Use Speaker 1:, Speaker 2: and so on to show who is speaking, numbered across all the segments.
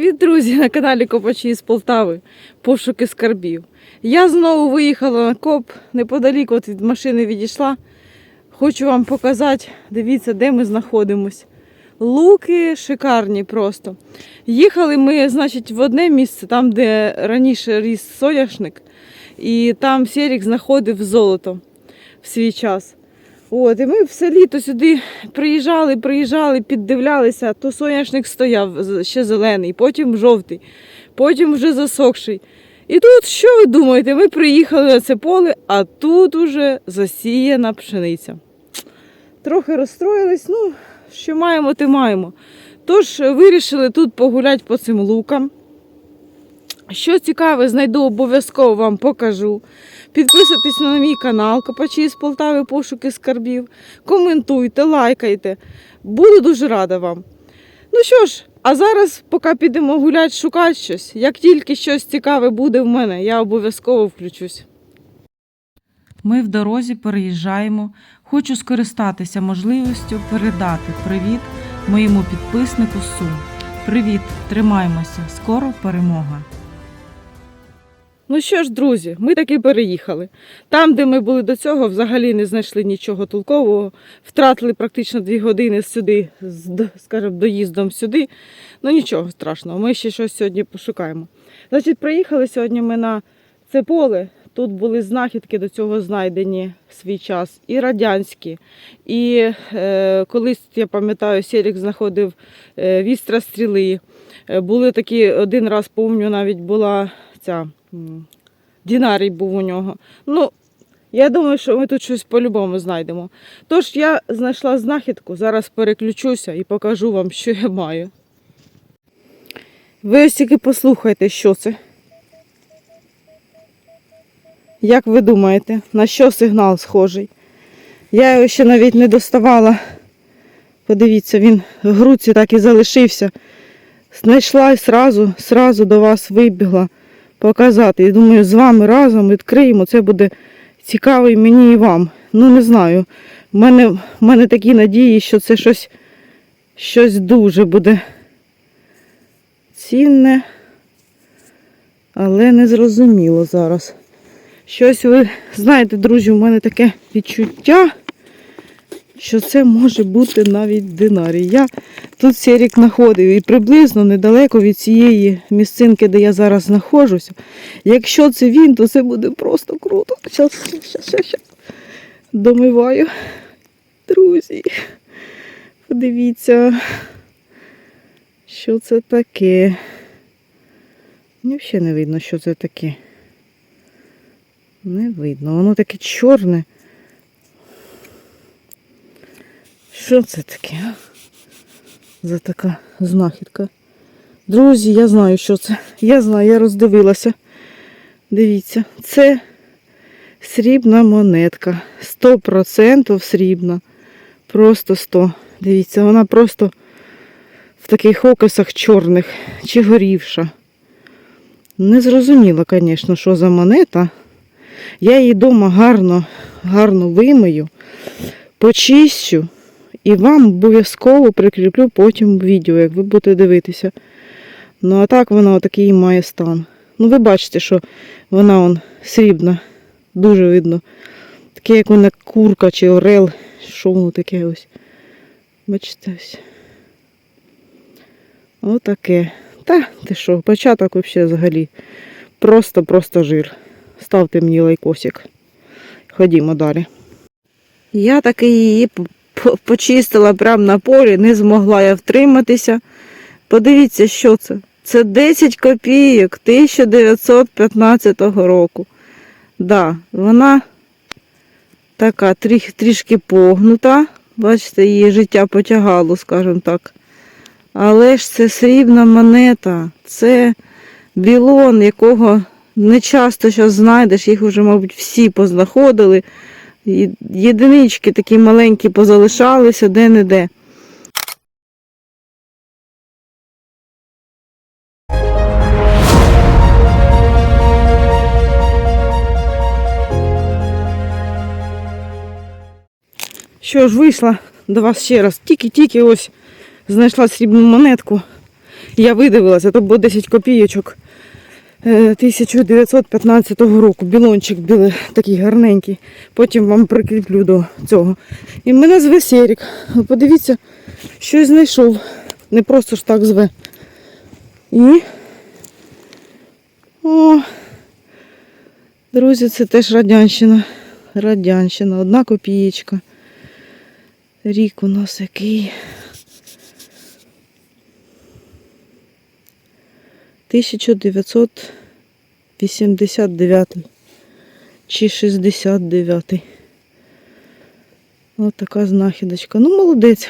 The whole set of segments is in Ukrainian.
Speaker 1: Привіт, друзі! На каналі Копачі з Полтави. Пошуки скарбів. Я знову виїхала на коп, неподалік от від машини відійшла. Хочу вам показати, дивіться, де ми знаходимось. Луки шикарні просто. Їхали ми, значить, в одне місце, там, де раніше ріс соняшник, і там Серік знаходив золото в свій час. От, і ми все літо сюди приїжджали, приїжджали, піддивлялися, то соняшник стояв ще зелений, потім жовтий, потім вже засохший. І тут, що ви думаєте, ми приїхали на це поле, а тут уже засіяна пшениця. Трохи розстроїлись, ну, що маємо, те маємо. Тож вирішили тут погуляти по цим лукам. Що цікаве, знайду обов'язково вам покажу. Підписуйтесь на мій канал Копачі з Полтави пошуки скарбів. Коментуйте, лайкайте. Буду дуже рада вам. Ну що ж, а зараз, поки підемо гуляти, шукати щось. Як тільки щось цікаве буде в мене, я обов'язково включусь. Ми в дорозі переїжджаємо. Хочу скористатися можливістю передати привіт моєму підписнику Сум. Привіт, тримаймося! Скоро перемога! Ну що ж, друзі, ми таки переїхали. Там, де ми були до цього, взагалі не знайшли нічого толкового. Втратили практично дві години сюди, скажімо, доїздом сюди. Ну нічого страшного, ми ще щось сьогодні пошукаємо. Значить, приїхали сьогодні ми на це поле. Тут були знахідки до цього знайдені в свій час, і радянські. І е, колись, я пам'ятаю, Серік знаходив е, вістра стріли. Е, були такі, один раз помню, навіть була ця дінарій був у нього. Ну, я думаю, що ми тут щось по-любому знайдемо. Тож я знайшла знахідку, зараз переключуся і покажу вам, що я маю. Ви ось тільки послухайте, що це. Як ви думаєте, на що сигнал схожий? Я його ще навіть не доставала. Подивіться, він в грудці так і залишився. Знайшла і сразу, сразу до вас вибігла показати. І думаю, з вами разом відкриємо. Це буде цікаво і мені і вам. Ну, не знаю. У мене, в мене такі надії, що це щось, щось дуже буде цінне, але не зрозуміло зараз. Щось ви знаєте, друзі, у мене таке відчуття, що це може бути навіть динарій. Я тут Серік знаходив і приблизно недалеко від цієї місцинки, де я зараз знаходжуся. Якщо це він, то це буде просто круто. Щас, щас, щас, щас. Домиваю. Друзі, подивіться, що це таке. Мені взагалі не видно, що це таке. Не видно. Воно таке чорне. Що це таке? За така знахідка. Друзі, я знаю, що це. Я знаю, я роздивилася. Дивіться, це срібна монетка. 100% срібна. Просто 100. Дивіться, вона просто в таких окисах чорних чи горівша. Не зрозуміло, звісно, що за монета. Я її вдома гарно, гарно вимию, почищу і вам обов'язково прикріплю потім відео, як ви будете дивитися. Ну, а так вона отакий має стан. Ну, ви бачите, що вона он срібна, дуже видно. Таке, як вона курка чи орел. Що воно таке ось? Бачите ось. Отаке. Та, ти що, початок взагалі. Просто-просто жир. Ставте мені лайкосик. Ходімо далі. Я таки її почистила прямо на полі, не змогла я втриматися. Подивіться, що це. Це 10 копійок 1915 року. Да, вона така трішки погнута. Бачите, її життя потягало, скажімо так. Але ж це срібна монета, це білон, якого не часто зараз знайдеш, їх вже, мабуть, всі познаходили. Єдинички такі маленькі позалишалися де-не-де. Що ж, вийшла до вас ще раз. Тільки-тільки ось знайшла срібну монетку. Я видивилася, то було 10 копійочок 1915 року. Білончик білий, такий гарненький. Потім вам прикріплю до цього. І мене зве Серік. Подивіться, щось знайшов. Не просто ж так зве. І. О, друзі, це теж радянщина. Радянщина, одна копієчка. Рік у нас який. 1989 чи 69. Ось така знахідочка. Ну, молодець.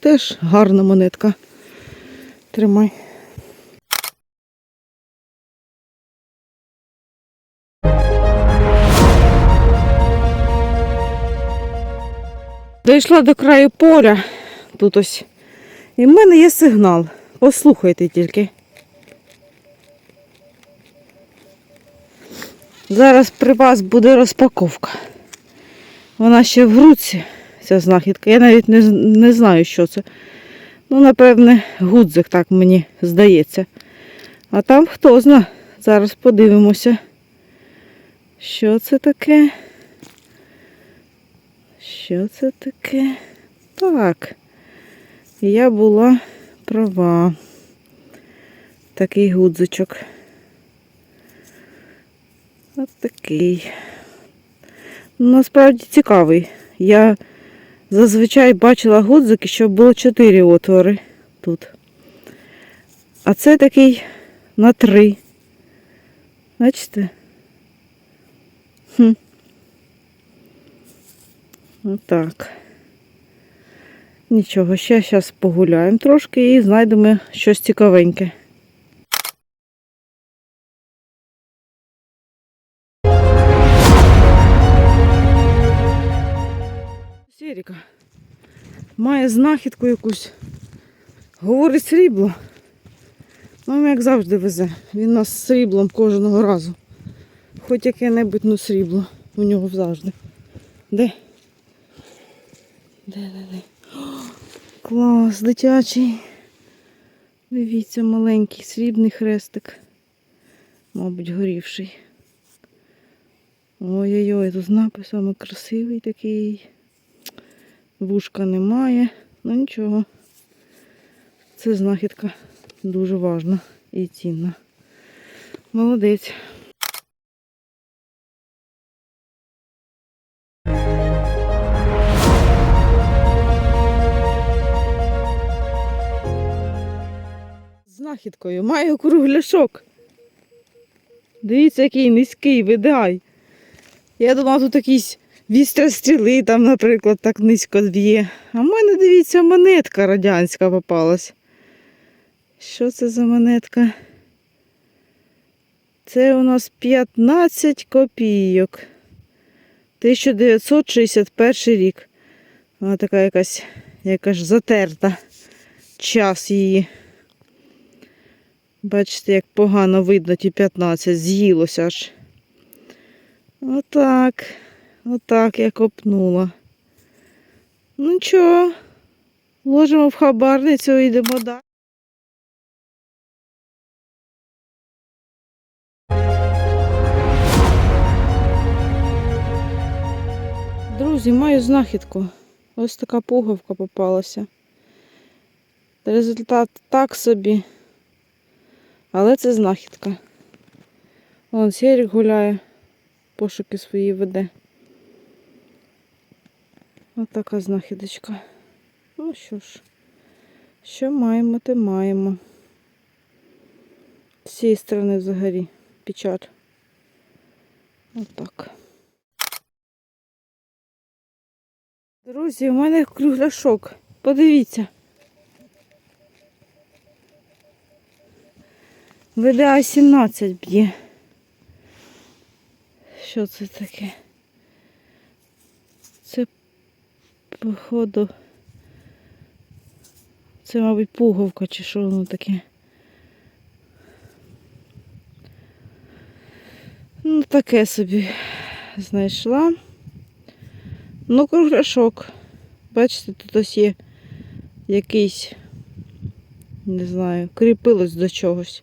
Speaker 1: Теж гарна монетка. Тримай. Дійшла до краю поля. Тут ось. І в мене є сигнал. Послухайте тільки. Зараз при вас буде розпаковка. Вона ще в руці, ця знахідка. Я навіть не, не знаю, що це. Ну, напевне, гудзик, так мені здається. А там хто зна. Зараз подивимося. Що це таке? Що це таке? Так. Я була права. Такий гудзичок. Ось такий. Насправді цікавий. Я зазвичай бачила гудзики, що було чотири отвори тут. А це такий на три. Бачите? Хм. Отак. Нічого, ще зараз погуляємо трошки і знайдемо щось цікавеньке. Має знахідку якусь. Говорить срібло. Ну, як завжди везе. Він нас з сріблом кожного разу. Хоч яке-небудь ну срібло у нього завжди. Де? Де, де, де? Клас, дитячий. Дивіться, маленький срібний хрестик. Мабуть, горівший. Ой-ой-ой, тут напис саме красивий такий. Вушка немає. Ну нічого. Це знахідка дуже важна і цінна. Молодець. Знахідкою маю кругляшок. Дивіться, який низький видай. Я думала, тут якісь вістростріли там, наприклад, так низько б'є. А в мене, дивіться, монетка радянська попалась. Що це за монетка? Це у нас 15 копійок. 1961 рік. Вона така якась, яка ж затерта. Час її. Бачите, як погано видно ті 15, з'їлося аж. Отак. Отак я копнула. Ну нічого, ложимо в хабарницю і йдемо далі. Друзі, маю знахідку. Ось така пуговка попалася. Результат так собі. Але це знахідка. Вон Серік гуляє, пошуки свої веде. Ось така знахідочка. Ну що ж, що маємо, те маємо. З цієї сторони взагалі печать. Отак. Друзі, у мене кругляшок. Подивіться. ВДА 17 б'є. Що це таке? Це, походу, це, мабуть, пуговка чи що воно таке. Ну, таке собі знайшла. Ну, кругляшок. Бачите, тут ось є якийсь Не знаю, кріпилось до чогось.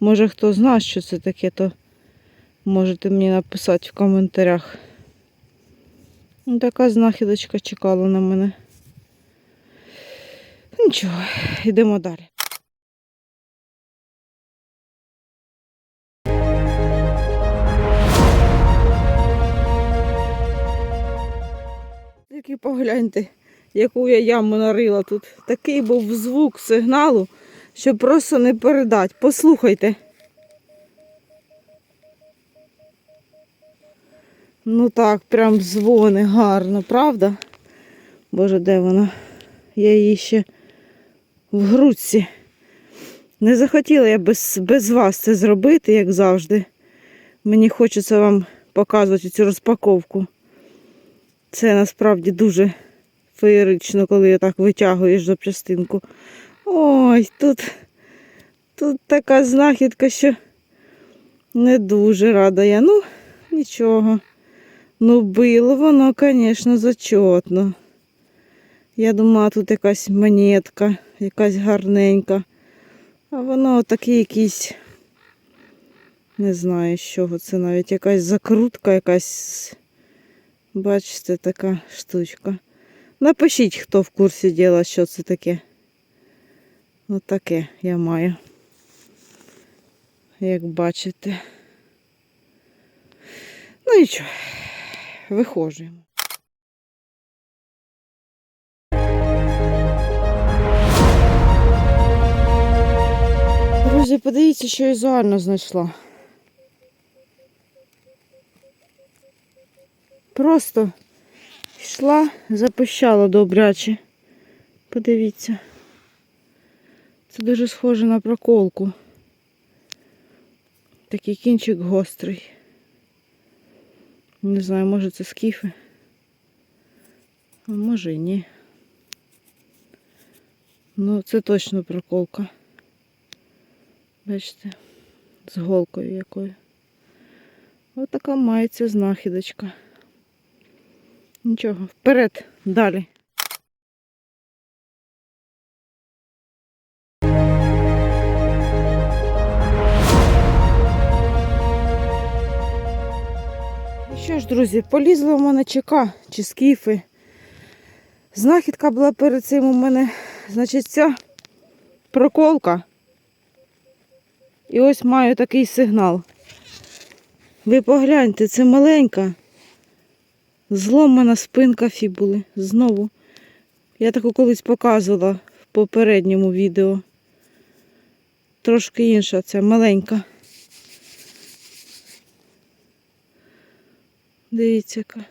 Speaker 1: Може хто знає, що це таке, то можете мені написати в коментарях. Ну, Така знахідочка чекала на мене. Нічого, йдемо далі. Тільки погляньте, яку я яму нарила тут. Такий був звук сигналу, що просто не передати. Послухайте. Ну так, прям дзвони гарно, правда? Боже, де вона? Я її ще в грудці. Не захотіла я без, без вас це зробити, як завжди. Мені хочеться вам показувати цю розпаковку. Це насправді дуже феєрично, коли я так витягуєш запчастинку. Ой, тут, тут така знахідка, що не дуже рада я. Ну, нічого. Ну, було воно, звісно, зачетно. Я думала, тут якась монетка, якась гарненька. А воно таке якийсь, не знаю, з чого це навіть якась закрутка, якась, бачите, така штучка. Напишіть, хто в курсі діла, що це таке. Отаке я маю. Як бачите. Ну нічого, виходжуємо. Друзі, подивіться, що я візуально знайшла. Просто йшла, запищала добряче. Подивіться. Це дуже схоже на проколку. Такий кінчик гострий. Не знаю, може це скіфи. А може і ні. Ну, це точно проколка. Бачите, з голкою якою. Ось така мається знахідочка. Нічого, вперед, далі. Ж, друзі, полізла в мене чека чи скіфи. Знахідка була перед цим у мене, значить, ця проколка. І ось маю такий сигнал. Ви погляньте, це маленька, зломана спинка фібули. Знову. Я таку колись показувала в попередньому відео. Трошки інша ця маленька. Дивіться, яка.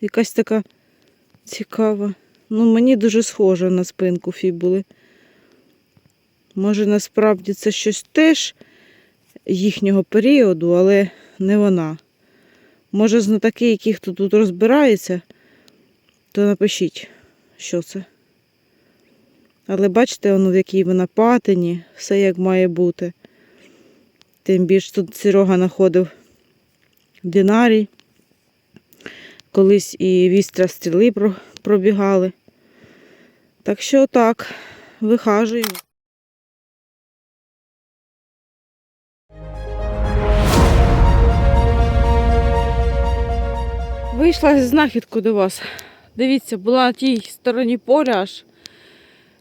Speaker 1: Якась така цікава. Ну, мені дуже схожа на спинку фібули. Може, насправді це щось теж їхнього періоду, але не вона. Може, знатоки, які хто тут розбирається, то напишіть, що це. Але бачите, воно в якій вона патині, все як має бути. Тим більше тут Серега знаходив динарій. Колись і вістря стріли пробігали. Так що так, вихажуємо. Вийшла з знахідку до вас. Дивіться, була на тій стороні поля аж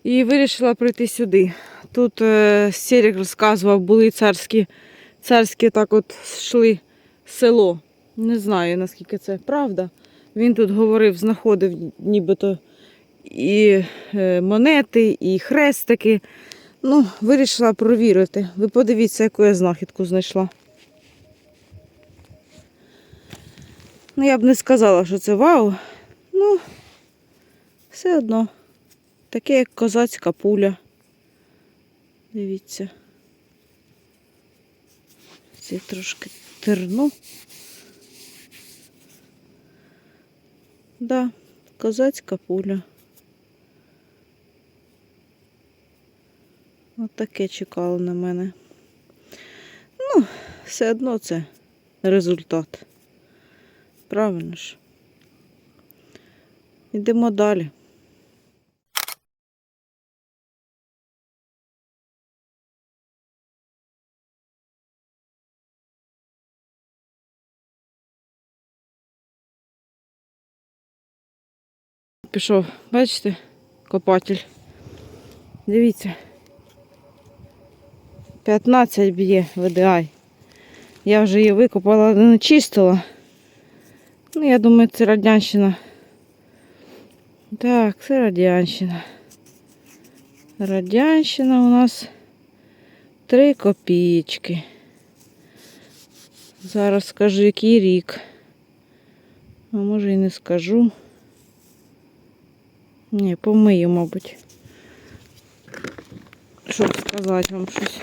Speaker 1: і вирішила прийти сюди. Тут е, Серік розказував, були царські, царські так от йшли село. Не знаю, наскільки це правда. Він тут говорив, знаходив нібито і е, монети, і хрестики. Ну, вирішила провірити. Ви подивіться, яку я знахідку знайшла. Ну, я б не сказала, що це вау. Ну, все одно. Таке, як козацька пуля. Дивіться. Це трошки терну. Да, козацька пуля. От таке чекало на мене. Ну, все одно це результат. Правильно ж. Йдемо далі. Пішов. Бачите? Копатель. Дивіться. 15 б'є VDI. Я вже її викопала, не чистила. Ну, я думаю, це радянщина. Так, це радянщина. Радянщина у нас 3 копійки. Зараз скажу, який рік. А може і не скажу. Ні, помию, мабуть. Щоб сказати вам щось.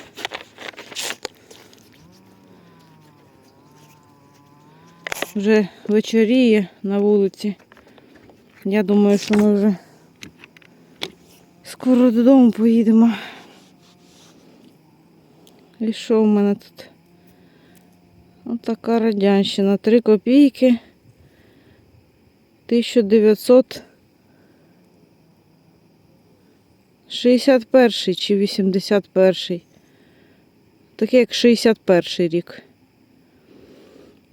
Speaker 1: Вже вечоріє на вулиці. Я думаю, що ми вже скоро додому поїдемо. І що в мене тут? Ось така радянщина. 3 копійки. 1900 61 чи 81. Таке як 61 рік.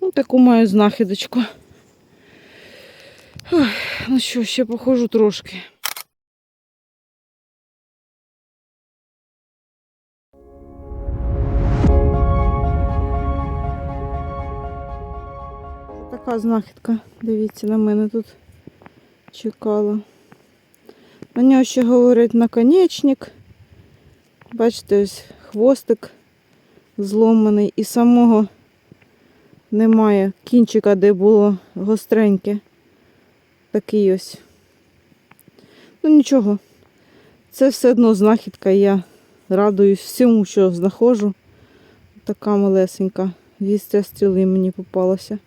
Speaker 1: Ну, таку маю знахідочку. Ой, ну що, ще походжу трошки. Така знахідка, дивіться, на мене тут чекала. На нього ще говорять наконечник. Бачите, ось хвостик зломаний і самого немає кінчика, де було гостреньке. Такий ось. Ну нічого. Це все одно знахідка. Я радуюсь всьому, що знаходжу. Така малесенька. Вістря стріли мені попалася.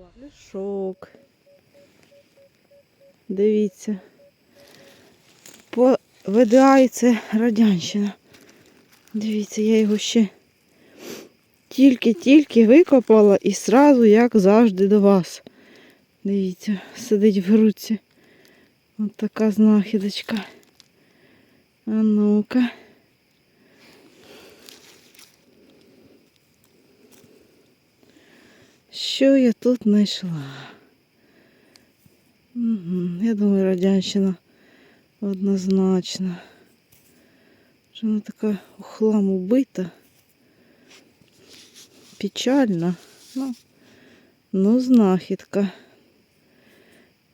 Speaker 1: Клавішок. Дивіться. По ВДА це радянщина. Дивіться, я його ще тільки-тільки викопала і сразу, як завжди, до вас. Дивіться, сидить в руці. Ось така знахідочка. А ну-ка. Що я тут знайшла? Угу, я думаю, радянщина однозначно. Що вона така у хлам убита. Печальна. Ну, ну знахідка.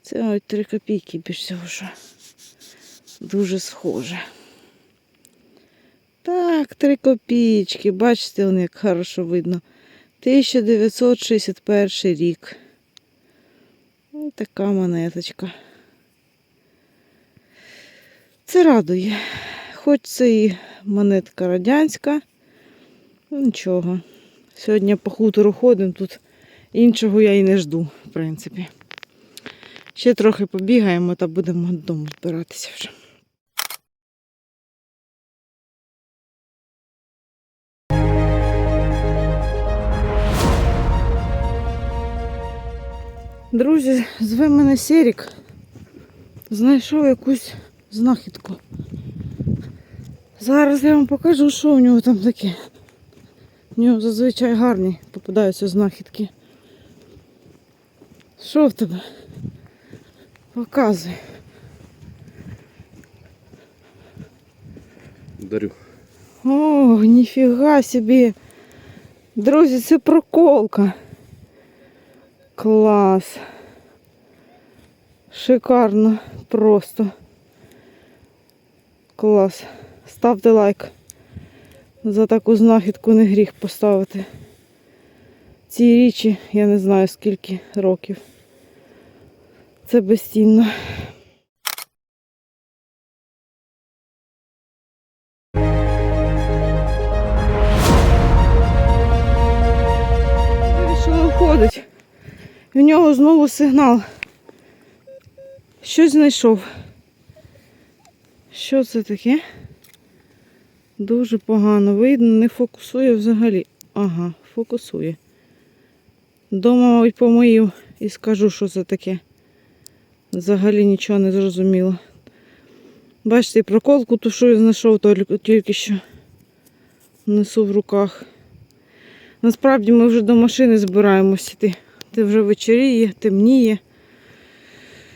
Speaker 1: Це ось 3 копійки більш всього, що дуже схоже. Так, 3 копійки. Бачите, он як хорошо видно. 1961 рік. Ось така монеточка. Це радує. Хоч це і монетка радянська. ну, Нічого. Сьогодні по хутору ходимо, тут іншого я і не жду, в принципі. Ще трохи побігаємо та будемо додому збиратися вже. Друзі, зве мене Серік. Знайшов якусь знахідку. Зараз я вам покажу, що у нього там таке. У нього зазвичай гарні попадаються знахідки. Що в тебе? Показуй.
Speaker 2: Дарю.
Speaker 1: О, ніфіга собі. Друзі, це проколка. Клас. Шикарно. Просто. Клас. Ставте лайк. За таку знахідку не гріх поставити. Цій річі я не знаю скільки років. Це безцінно. Вирішила входить. В нього знову сигнал. Щось знайшов. Що це таке? Дуже погано видно, не фокусує взагалі. Ага, фокусує. Дома, мабуть, помию і скажу, що це таке. Взагалі нічого не зрозуміло. Бачите, проколку ту, що я знайшов тільки- тільки що. Несу в руках. Насправді ми вже до машини збираємося йти. Ти вже вечеріє, темніє.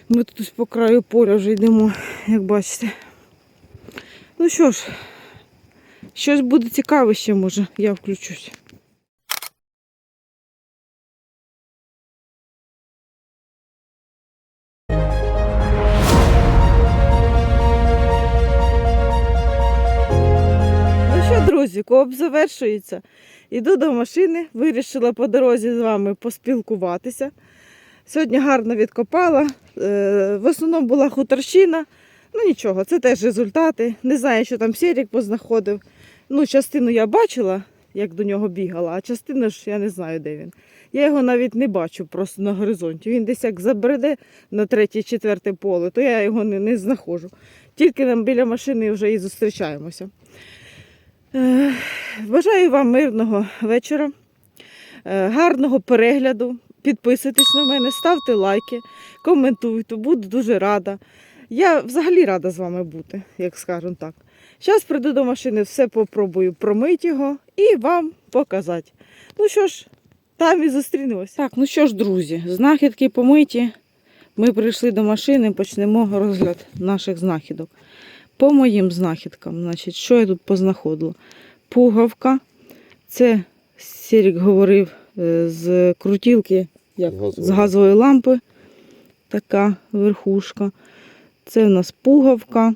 Speaker 1: Ми тут по краю поля вже йдемо, як бачите. Ну що ж, щось буде цікаве ще, може, я включусь. Друзі, кооп завершується. Іду до машини, вирішила по дорозі з вами поспілкуватися. Сьогодні гарно відкопала. Е, В основному була хуторщина. Ну нічого, це теж результати. Не знаю, що там Сірік познаходив. Ну, частину я бачила, як до нього бігала, а частину ж я не знаю, де він. Я його навіть не бачу просто на горизонті. Він десь як забреде на третє, четверте поле, то я його не, не знаходжу. Тільки нам біля машини вже і зустрічаємося. Е, Бажаю вам мирного вечора, е, гарного перегляду. Підписуйтесь на мене, ставте лайки, коментуйте, буду дуже рада. Я взагалі рада з вами бути, як скажемо так. Зараз прийду до машини, все попробую промити його і вам показати. Ну що ж, там і зустрінемось. Так, ну що ж, друзі, знахідки помиті. Ми прийшли до машини, почнемо розгляд наших знахідок. По моїм знахідкам, значить, що я тут познаходила? Пугавка. Це Серік говорив е, з крутілки, як,
Speaker 2: Газової.
Speaker 1: з газової лампи. Така верхушка. Це у нас пугавка.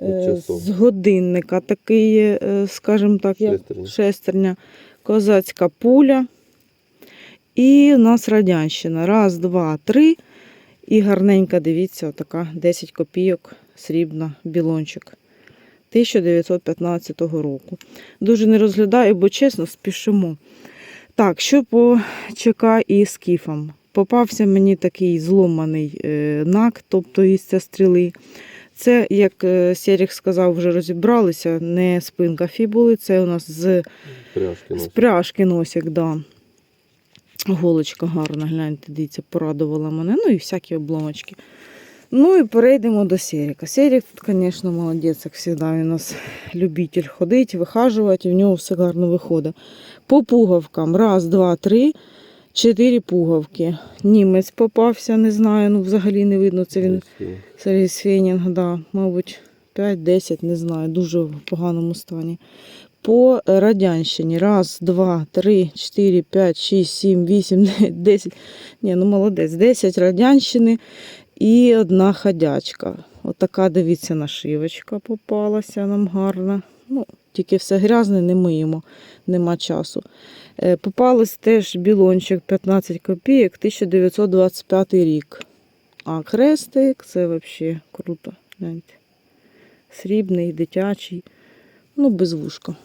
Speaker 1: Е. З годинника такий, е, скажімо так, як
Speaker 2: Шестерня.
Speaker 1: шестерня. Козацька пуля. І у нас радянщина. Раз, два, три. І гарненька, дивіться, така 10 копійок, срібна, білончик. 1915 року. Дуже не розглядаю, бо чесно, спішимо. Так, що по ЧК і скіфам? Попався мені такий зломаний е, нак, тобто із стріли. Це, як е, Серік сказав, вже розібралися, не спинка фібули, це у нас з
Speaker 2: Пряжки
Speaker 1: з
Speaker 2: носять.
Speaker 1: пряжки носик, да. Голочка гарна, гляньте, дивіться, порадувала мене. Ну і всякі обломочки. Ну і перейдемо до Серіка. Серік, тут, звісно, молодець, як завжди. Він у нас любитель ходити, вихажувати, і в нього все гарно виходить. По пугавкам. Раз, два, три, чотири пугавки. Німець попався, не знаю, ну взагалі не видно. Це він Сергій Свєнінг, да, мабуть, 5-10, не знаю, дуже в поганому стані. По Радянщині. Раз, два, три, чотири, п'ять, шість, сім, вісім, дев'ять, десять. Ні, ну молодець, 10 Радянщини і одна ходячка. Отака, дивіться, нашивочка попалася нам гарна. Ну, тільки все грязне, не миємо, нема часу. Е, Попалась теж білончик 15 копійок, 1925 рік. А хрестик це взагалі круто. Гляньте. Срібний, дитячий, ну, без вушка.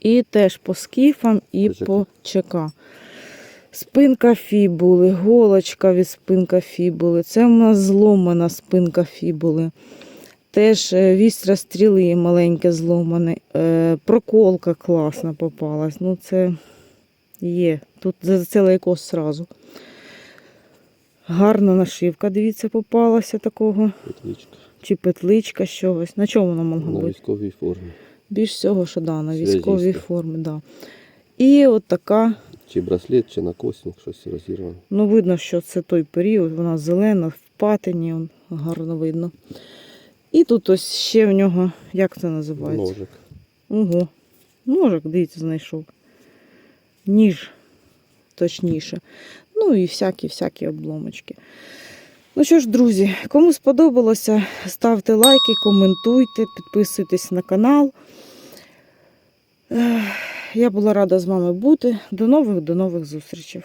Speaker 1: І теж по скіфам і
Speaker 2: По ЧК.
Speaker 1: Спинка фібули, голочка від спинка фібули. Це в нас зломана спинка фібули. Теж е, вістря стріли маленьке зломане. Е, Проколка класна попалась. Ну, це є. Тут за цілий кос сразу. Гарна нашивка, дивіться, попалася такого.
Speaker 2: Петличка.
Speaker 1: Чи петличка щось. На чому вона могла
Speaker 2: На
Speaker 1: бути?
Speaker 2: військовій формі.
Speaker 1: Більш всього, що да, на військовій формі. Да. І от така,
Speaker 2: Чи браслет, чи накосник, щось розірвано.
Speaker 1: ну видно, що це той період, вона зелена, в патині, гарно видно. І тут ось ще в нього, як це називається?
Speaker 2: Ножик.
Speaker 1: Ого. Ножик, дивіться, знайшов. Ніж, точніше. Ну і всякі-всякі обломочки. Ну що ж, друзі, кому сподобалося, ставте лайки, коментуйте, підписуйтесь на канал. Я була рада з вами бути. До нових, до нових зустрічей.